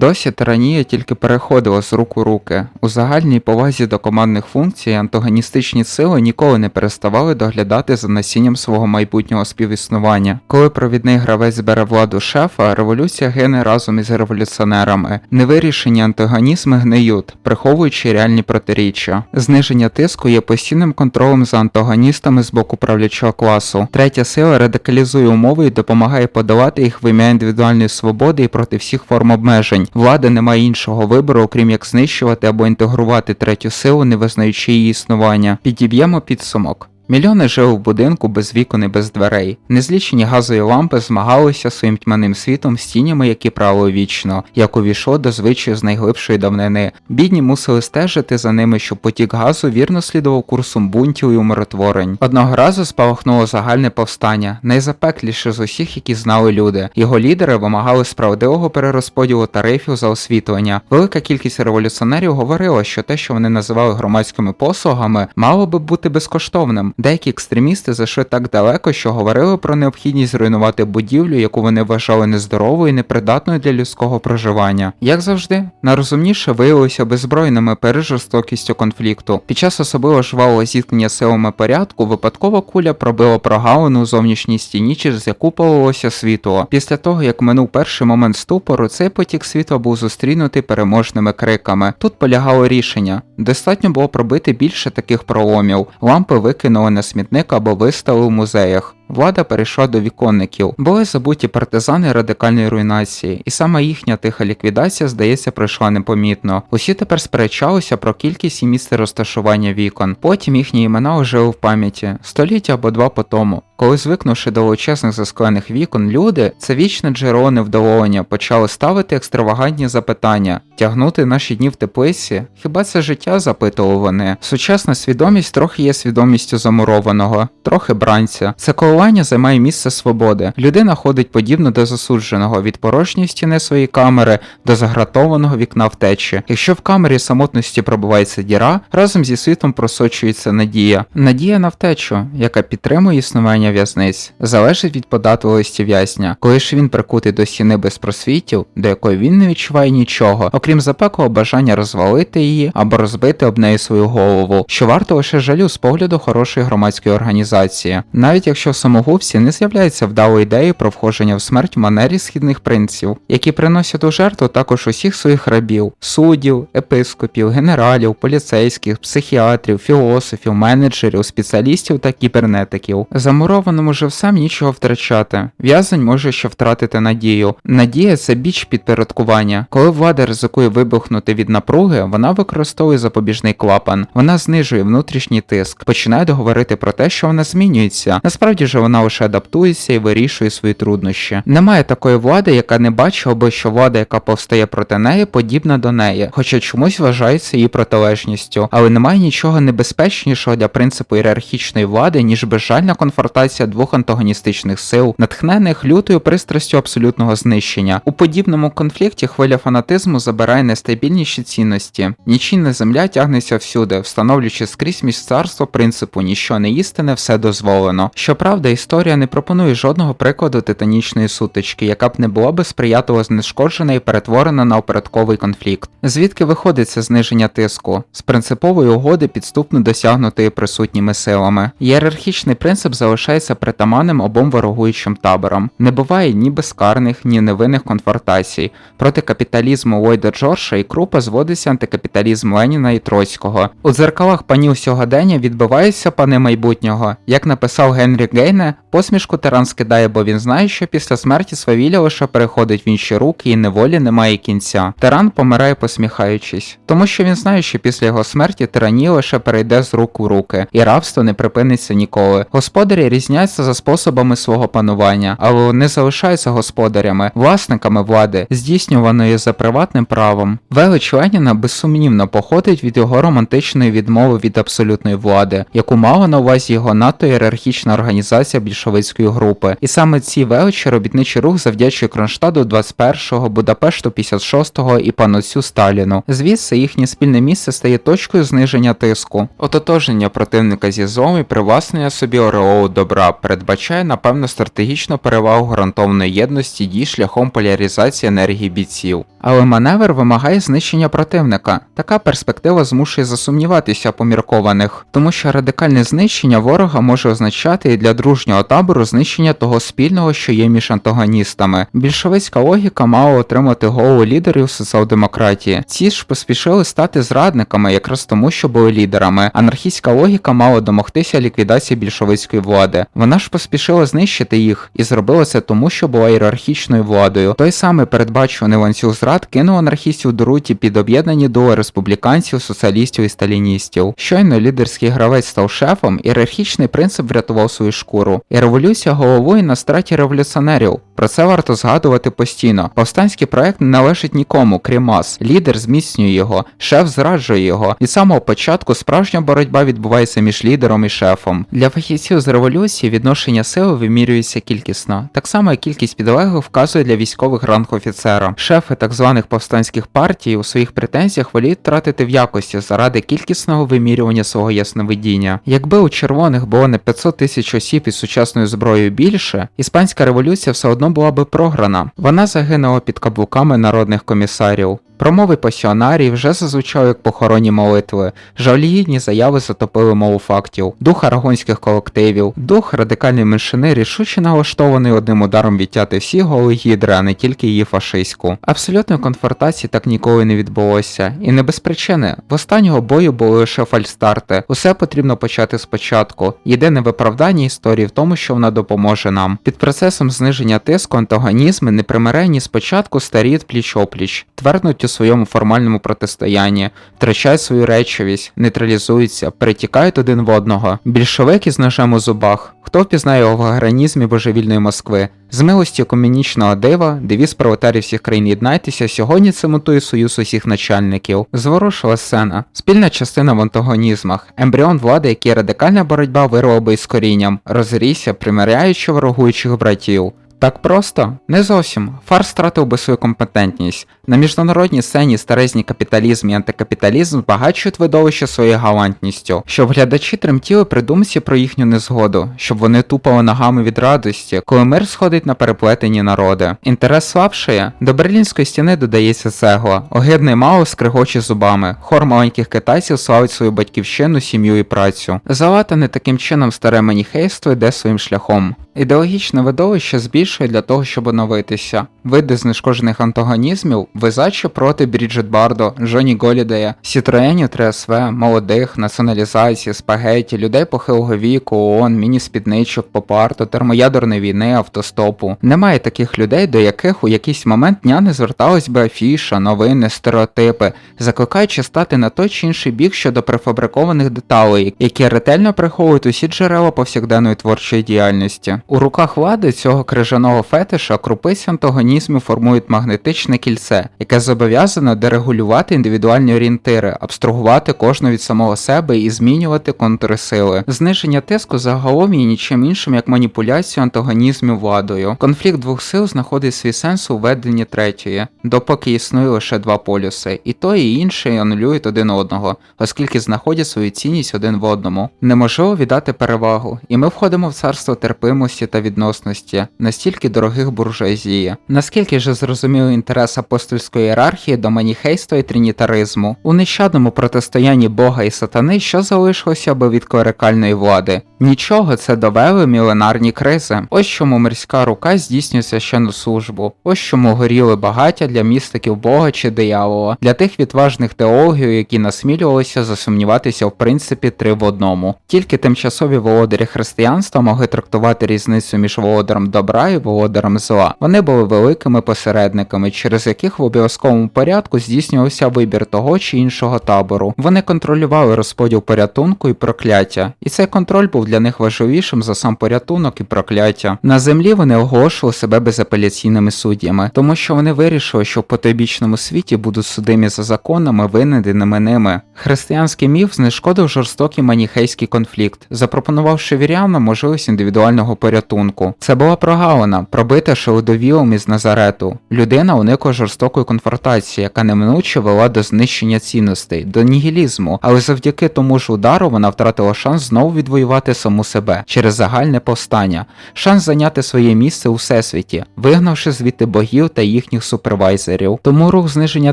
Досі тиранія тільки переходила з рук у руки. У загальній повазі до командних функцій антагоністичні сили ніколи не переставали доглядати за насінням свого майбутнього співіснування. Коли провідний гравець бере владу шефа, революція гине разом із революціонерами. Невирішені антагонізми гниють, приховуючи реальні протиріччя. Зниження тиску є постійним контролем за антагоністами з боку правлячого класу. Третя сила радикалізує умови і допомагає подолати їх в ім'я індивідуальної свободи і проти всіх форм обмежень. Влада не має іншого вибору, окрім як знищувати або інтегрувати третю силу, не визнаючи її існування. Підіб'ємо підсумок. Мільйони жили в будинку без вікон і без дверей. Незлічені газові лампи змагалися своїм тьмяним світом з тінями, які правили вічно, як увійшло до звичаю з найглибшої давнини. Бідні мусили стежити за ними, щоб потік газу вірно слідував курсом бунтів і умиротворень. Одного разу спалахнуло загальне повстання, найзапекліше з усіх, які знали люди. Його лідери вимагали справедливого перерозподілу тарифів за освітлення. Велика кількість революціонерів говорила, що те, що вони називали громадськими послугами, мало би бути безкоштовним. Деякі екстремісти зайшли так далеко, що говорили про необхідність зруйнувати будівлю, яку вони вважали нездоровою і непридатною для людського проживання. Як завжди, найрозумніше виявилося беззбройними перед жорстокістю конфлікту. Під час особливо жвавого зіткнення силами порядку випадкова куля пробила прогалину у зовнішній стіні, через яку полилося світло. Після того, як минув перший момент ступору, цей потік світла був зустрінутий переможними криками. Тут полягало рішення. Достатньо було пробити більше таких проломів. Лампи викинули на смітник або виставили в музеях. Влада перейшла до віконників, були забуті партизани радикальної руйнації, і саме їхня тиха ліквідація, здається, пройшла непомітно. Усі тепер сперечалися про кількість і місце розташування вікон. Потім їхні імена ожили в пам'яті століття або два по тому. Коли звикнувши до величезних засклених вікон, люди, це вічне джерело невдоволення, почали ставити екстравагантні запитання, тягнути наші дні в теплиці. Хіба це життя? запитували вони. Сучасна свідомість трохи є свідомістю замурованого, трохи бранця. Це коливання займає місце свободи. Людина ходить подібно до засудженого від порожньої стіни своєї камери до загратованого вікна втечі. Якщо в камері самотності пробивається діра, разом зі світом просочується надія. Надія на втечу, яка підтримує існування в'язниць, залежить від податливості в'язня. Коли ж він прикутий до стіни без просвітів, до якої він не відчуває нічого, окрім запеклого бажання розвалити її або розбити об неї свою голову, що варто лише жалю з погляду хорошої громадської організації, навіть якщо самогубці не з'являється вдалої ідеї про входження в смерть в манері східних принців, які приносять у жертву також усіх своїх рабів, суддів, епископів, генералів, поліцейських, психіатрів, філософів, менеджерів, спеціалістів та кібернетиків. Замурованому живцем нічого втрачати. В'язень може ще втратити надію. Надія це біч підпорядкування. Коли влада ризикує вибухнути від напруги, вона використовує запобіжний клапан. Вона знижує внутрішній тиск, починає договорити про те, що вона змінюється. Насправді ж вона лише адаптується і вирішує свої труднощі. Немає такої влади, яка не бачила би, що влада, яка повстає проти неї, подібна до неї, хоча чомусь вважається її протилежністю. Але немає нічого небезпечнішого для принципу ієрархічної влади, ніж безжальна конфронтація двох антагоністичних сил, натхнених лютою пристрастю абсолютного знищення. У подібному конфлікті хвиля фанатизму забирає найстабільніші цінності. Нічийна земля тягнеться всюди, встановлюючи скрізь між царство принципу ніщо не істине, все дозволено. Щоправда, історія не пропонує жодного прикладу титанічної сутички, яка б не була би сприятливо знешкоджена і перетворена на оператковий конфлікт. Звідки виходить це зниження тиску? З принципової угоди підступно досягнутої присутніми силами. Ієрархічний принцип залишається притаманним обом ворогуючим таборам. Не буває ні безкарних, ні невинних конфронтацій. Проти капіталізму Ллойда Джорша і Крупа зводиться антикапіталізм Леніна і Троцького. У дзеркалах панів сьогодення відбиваються пани майбутнього. Як написав Генрі Гейне, посмішку тиран скидає, бо він знає, що після смерті свавілля лише переходить в інші руки і неволі немає кінця. Тиран помирає посміхаючись, тому що він знає, що після його смерті тиранія лише перейде з рук у руки, і рабство не припиниться ніколи. Господарі різняться за способами свого панування, але вони залишаються господарями, власниками влади, здійснюваної за приватним правом. Велич Леніна безсумнівно походить від його романтичної відмови від абсолютної влади, яку мала на увазі його надто ієрархічна організація організація більшовицької групи. І саме ці величі робітничий рух завдячує Кронштадту 21-го, Будапешту 56-го і пануцю Сталіну. Звідси їхнє спільне місце стає точкою зниження тиску. Ототожнення противника зі злом і привласнення собі ореолу добра передбачає напевно стратегічну перевагу гарантованої єдності дій шляхом поляризації енергії бійців. Але маневр вимагає знищення противника. Така перспектива змушує засумніватися поміркованих, тому що радикальне знищення ворога може означати і для дружнього табору знищення того спільного, що є між антагоністами. Більшовицька логіка мала отримати голову лідерів соціал-демократії. Ці ж поспішили стати зрадниками, якраз тому, що були лідерами. Анархістська логіка мала домогтися ліквідації більшовицької влади. Вона ж поспішила знищити їх і зробила це тому, що була ієрархічною владою. Той самий передбачуваний ланцюг зрад кинув анархістів до руті під об'єднані дули республіканців, соціалістів і сталіністів. Щойно лідерський гравець став шефом, ієрархічний принцип врятував свою шкуру. І революція головує на страті революціонерів. Про це варто згадувати постійно. Повстанський проект не належить нікому, крім мас. Лідер зміцнює його, шеф зраджує його. Від самого початку справжня боротьба відбувається між лідером і шефом. Для фахівців з революції відношення сили вимірюється кількісно. Так само як кількість підлеглих вказує для військових ранг офіцера. Шефи так званих повстанських партій у своїх претензіях воліють тратити в якості заради кількісного вимірювання свого ясновидіння. Якби у червоних було не 500 тисяч осіб із сучасною зброєю більше, іспанська революція все одно була би програна. Вона загинула під каблуками народних комісарів. Промови пасіонарів вже зазвучали як похоронні молитви, жалігідні заяви затопили мову фактів, дух арагонських колективів, дух радикальної меншини рішуче налаштований одним ударом відтяти всі голи гідри, а не тільки її фашистську. Абсолютної конфронтації так ніколи не відбулося, і не без причини. В останнього бою були лише фальстарти. Усе потрібно почати спочатку. Єдине виправдання історії в тому, що вона допоможе нам. Під процесом зниження тиску антагонізми непримиренні спочатку старіють пліч-опліч, тверднуть у своєму формальному протистоянні, втрачають свою речовість, нейтралізуються, перетікають один в одного. Більшовики з ножем у зубах. Хто впізнає його в агранізмі божевільної Москви? З милості комунічного дива, девіз правотарів всіх країн єднайтеся, сьогодні це мотує союз усіх начальників. Зворушила сцена, спільна частина в антагонізмах, ембріон влади, який радикальна боротьба вирвав би із корінням, розрісся, примиряючи ворогуючих братів. Так просто? Не зовсім. Фарс стратив би свою компетентність. На міжнародній сцені старезні капіталізм і антикапіталізм збагачують видовище своєю галантністю, щоб глядачі тремтіли при думці про їхню незгоду, щоб вони тупали ногами від радості, коли мир сходить на переплетені народи. Інтерес слабшає, до берлінської стіни додається цегла, огидний Мао скригоче зубами, хор маленьких китайців славить свою батьківщину, сім'ю і працю. Залатане таким чином старе маніхейство йде своїм шляхом. Ідеологічне видовище збільшує для того, щоб оновитися. Види знешкоджених антагонізмів ви за чи проти Бріджит Бардо, Джоні Голідея, Сітроенів 3СВ, молодих, націоналізації, спагеті, людей похилого віку, ООН, міні-спідничок, попарту, термоядерної війни, автостопу. Немає таких людей, до яких у якийсь момент дня не зверталась би афіша, новини, стереотипи, закликаючи стати на той чи інший бік щодо префабрикованих деталей, які ретельно приховують усі джерела повсякденної творчої діяльності. У руках влади цього крижаного фетиша крупиці антагонізмів формують магнетичне кільце, яке зобов'язано дерегулювати індивідуальні орієнтири, абстрагувати кожну від самого себе і змінювати контури сили. Зниження тиску загалом є нічим іншим як маніпуляцію антагонізмів владою. Конфлікт двох сил знаходить свій сенс у введенні третьої, допоки існує лише два полюси, і той і інший анулюють один одного, оскільки знаходять свою цінність один в одному. Неможливо віддати перевагу, і ми входимо в царство терпимості та відносності, настільки дорогих буржуазії. Наскільки же зрозумілий інтерес апостольської ієрархії до маніхейства і тринітаризму у нещадному протистоянні Бога і сатани, що залишилося би від клерикальної влади. Нічого це довели міленарні кризи. Ось чому мирська рука здійснює священну службу. Ось чому горіли багаття для містиків Бога чи диявола, для тих відважних теологів, які насмілювалися засумніватися в принципі три в одному. Тільки тимчасові володарі християнства могли трактувати різницю між володарем добра і володарем зла. Вони були великими посередниками, через яких в обов'язковому порядку здійснювався вибір того чи іншого табору. Вони контролювали розподіл порятунку і прокляття, і цей контроль був для них важливішим за сам порятунок і прокляття. На землі вони оголошували себе безапеляційними суддями, тому що вони вирішили, що в потойбічному світі будуть судимі за законами, винайденими ними. Християнський міф знешкодив жорстокий маніхейський конфлікт, запропонувавши вірянам можливість індивідуального порятунку. Це була прогалина, пробита шелудовілом із Назарету. Людина уникла жорстокої конфронтації, яка неминуче вела до знищення цінностей, до нігілізму, але завдяки тому ж удару вона втратила шанс знову відвоювати саму себе через загальне повстання, шанс зайняти своє місце у всесвіті, вигнавши звідти богів та їхніх супервайзерів. Тому рух зниження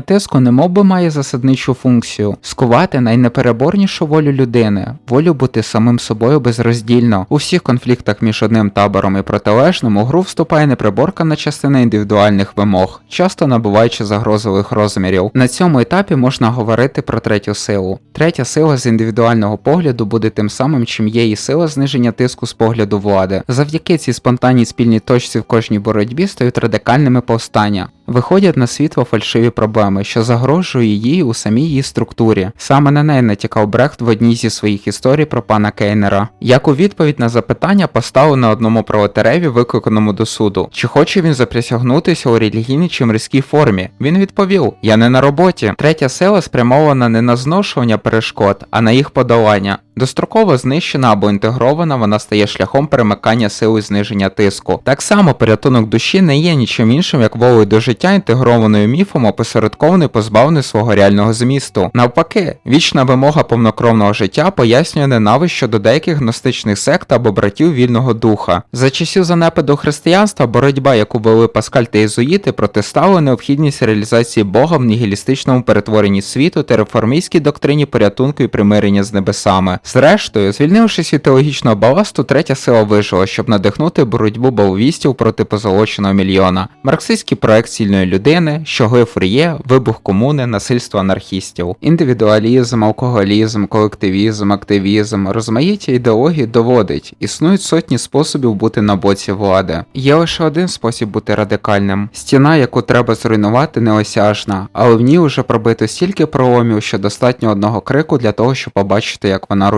тиску немов би має засадничу функцію скувати найнепереборнішу волю людини, волю бути самим собою безроздільно. У всіх конфліктах між одним табором і протилежним у гру вступає неприборкана частина індивідуальних вимог, часто набуваючи загрозових розмірів. На цьому етапі можна говорити про третю силу. Третя сила з індивідуального погляду буде тим самим, чим є і сила зниження тиску з погляду влади. Завдяки цій спонтанній спільній точці в кожній боротьбі стають радикальними повстання. Виходять на світло фальшиві проблеми, що загрожує їй у самій її структурі. Саме на неї натякав Брехт в одній зі своїх історій про пана Кейнера. Як у відповідь на запитання поставлене одному правотереві, викликаному до суду, чи хоче він заприсягнутися у релігійній чи морській формі. Він відповів: Я не на роботі. Третя сила спрямована не на зношування перешкод, а на їх подолання. Достроково знищена або інтегрована, вона стає шляхом перемикання сил і зниження тиску. Так само порятунок душі не є нічим іншим, як волею до життя, інтегрованою міфом, опосередкований позбавлений свого реального змісту. Навпаки, вічна вимога повнокровного життя пояснює ненависть щодо деяких гностичних сект або братів вільного духа. За часів занепаду християнства боротьба, яку вели Паскаль та Єзуїти, протиставила необхідність реалізації Бога в нігілістичному перетворенні світу та реформістській доктрині порятунку і примирення з небесами. Зрештою, звільнившись від теологічного баласту, третя сила вижила, щоб надихнути боротьбу баловістів проти позолоченого мільйона, марксистський проект цільної людини, щоглив фріє, вибух комуни, насильство анархістів, індивідуалізм, алкоголізм, колективізм, активізм, розмаїття ідеології доводить, існують сотні способів бути на боці влади. Є лише один спосіб бути радикальним: стіна, яку треба зруйнувати, неосяжна, але в ній уже пробито стільки проломів, що достатньо одного крику для того, щоб побачити, як вона.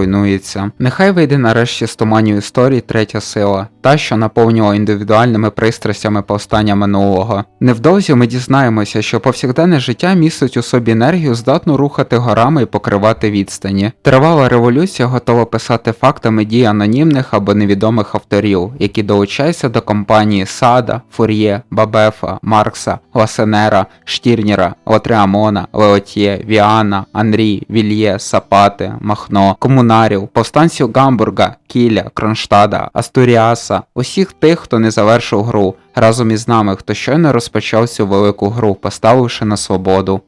Нехай вийде нарешті з туманів історії третя сила, та, що наповнювала індивідуальними пристрастями повстання минулого. Невдовзі ми дізнаємося, що повсякденне життя містить у собі енергію, здатну рухати горами і покривати відстані. Тривала революція готова писати фактами дій анонімних або невідомих авторів, які долучаються до компанії Сада, Фур'є, Бабефа, Маркса, Ласенера, Штірнєра, Латреамона, Леотьє, Віана, Анрі, Вільє, Сапати, Махно, комунарів, повстанців Гамбурга, Кіля, Кронштада, Астуріаса, усіх тих, хто не завершив гру, разом із нами, хто щойно розпочав цю велику гру, поставивши на свободу.